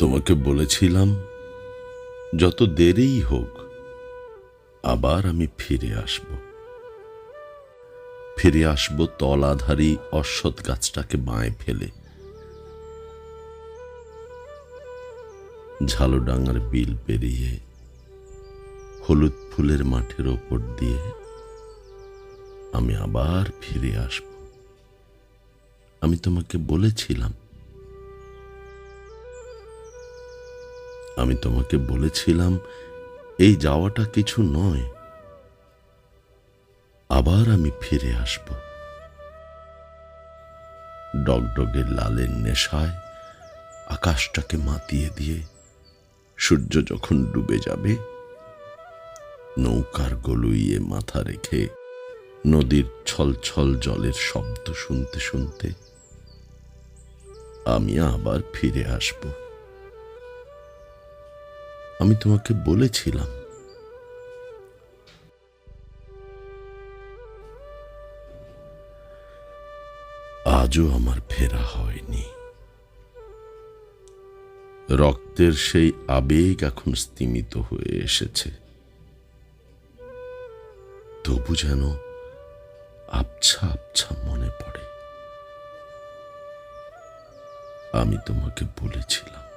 তোমাকে বলেছিলাম, যত দেরিই হোক, আবার আমি ফিরে আসব। ফিরে আসব তলাধারী অশ্বৎ গাছটাকে বাঁয়ে ফেলে। ঝালুডাঙ্গার বিল পেরিয়ে হলুদ ফুলের মাঠের ওপর দিয়ে আমি আবার ফিরে আসব। আমি তোমাকে বলেছিলাম আমি তোমাকে বলেছিলাম, এই যাওয়াটা কিছু নয়। আবার আমি ফিরে আসব। ডগডগের লালের নেশায় আকাশটাকে মাতিয়ে দিয়ে সূর্য যখন ডুবে যাবে, নৌকার গলুইয়ে মাথা রেখে নদীর ছলছল জলের শব্দ শুনতে শুনতে আমি আবার ফিরে আসব। আমি তোমাকে বলেছিলাম। আজও আমার ফেরা হয়নি। রক্তের সেই আবেগ এখন স্তিমিত হয়ে এসেছে। তবু যেন আবছা আবছা মনে পড়ে। আমি তোমাকে বলেছিলাম।